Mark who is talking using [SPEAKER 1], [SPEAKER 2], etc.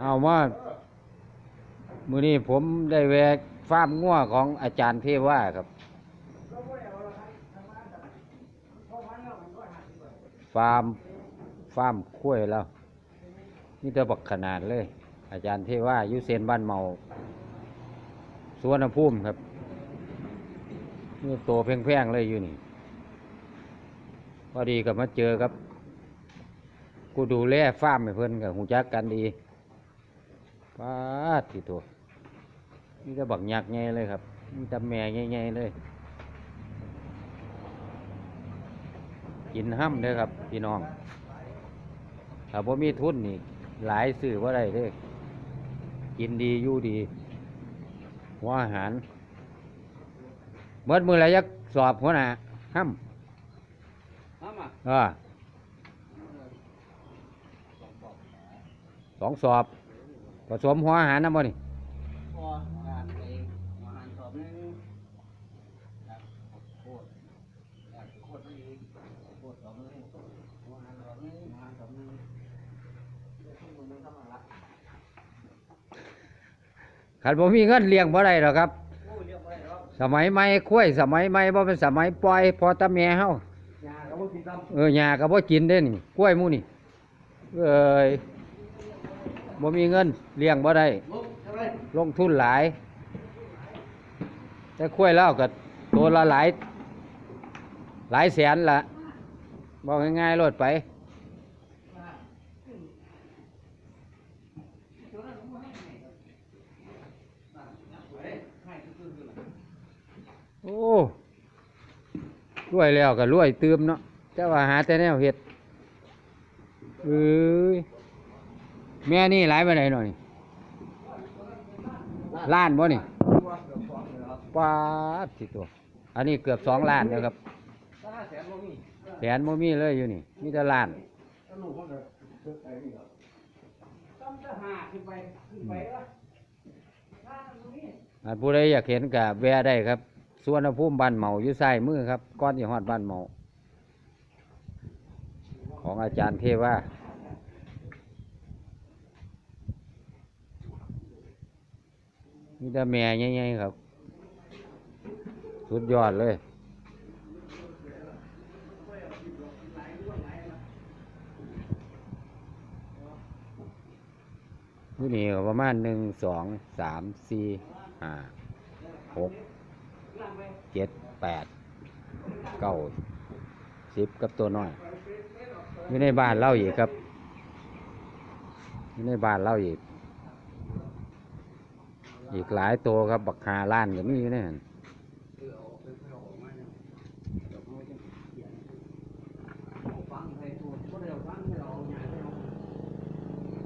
[SPEAKER 1] เอาว่ามือนี้ผมได้แวะฟาร์มงัวของอาจารย์เทว่าครับ ฟาร์มฟาร์มคุ้วยแล้ว นี่ตัวบักขนาดเลย อาจารย์เทว่ายุเซนบ้านเมาสวนภูมิครับนี่ตัวแพงๆเลยอยู่นี่ พอดีกับมาเจอครับ กูดูแลฟาร์มให้เพิ่อนกับหูจักกันดี ป้าดที่ตัวนี่จะบักยักษ์ไงเลยครับนี่ตะแม่ไงๆเลย กินห้ำเด้อครับ พี่น้องถ้าบ่มีทุนนี่ หลายสื่อว่าได้เด้อกินดีอยู่ดีหัวอาหารเมื่อมือไรยักสอบหัวหน้าห้ำ
[SPEAKER 2] ห้ามอะ
[SPEAKER 1] อ่าสองสอบ ผสมหัวอาหารนะบ่นี่
[SPEAKER 2] พอการไปอาหารสอบนึงครับโคตรครับโคตรนี่โคตรสอบนึงอาหารสอบนึงอาหารสอบนึงเดี๋ยวทุกคนต้องทำอะไรละ
[SPEAKER 1] ขันบ่มีเงินเลี้ยงบ่ได้หรอกครับ
[SPEAKER 2] โอ้ยเรียกว่าอะไรหรอก
[SPEAKER 1] สมัยใหม่คุ้ยสมัยใหม่บ่เป็นสมัยปล่อยพอตาแม่เฮายา
[SPEAKER 2] ก็บ่กินซ้
[SPEAKER 1] เออหญ้าก็บ่กินเด้นี่กล้วยหมู่นี่เอ้ย บ่มีเงินเลี้ยงบ่ได้
[SPEAKER 2] ล
[SPEAKER 1] งทุนหลาย แต่คุ้วยแล้วก็ตัวละหลาย หลายแสนละบอกง่ายๆโลดไปโอ้รวยแล้วก็รวยเติมเนาะแต่ว่าหาแต่แนวเห็ดเอ้ย แม่นี่หลายไปไหนใดหน่อยล้านบ่นี่ป้าดสิตัว อันนี้เกือบสองล้านแล้วครับ
[SPEAKER 2] ถ้าแสนโลนี่
[SPEAKER 1] แสนโมมีเลยอยู่นี่มีแต่ล้าน
[SPEAKER 2] ถ้าหนูมันก็เกิดไปนี่เหรอต้องจะหาขึ้นไปขึ้นไปวะถ้าตรงนี้
[SPEAKER 1] อันผู้ใดอยากเห็นกับแวะได้ครับสวนภูมิบ้านเมาอยู่ใส่มือครับ ก้อนที่ฮอดบ้านเมา ของอาจารย์เทว่า มีแต่แม่ใหญ่ๆครับ สุดยอดเลย นี่นี่ประมาณหนึ่งสองสามสี่ห้าหกเจ็ดแปดเก้าสิบกับตัวน้อยอยู่ในบ้านเล่าอีกครับอยู่ในบ้านเล่าอีก อีกหลายตัวครับบักหาล้านก็มีอยู่ในนั้น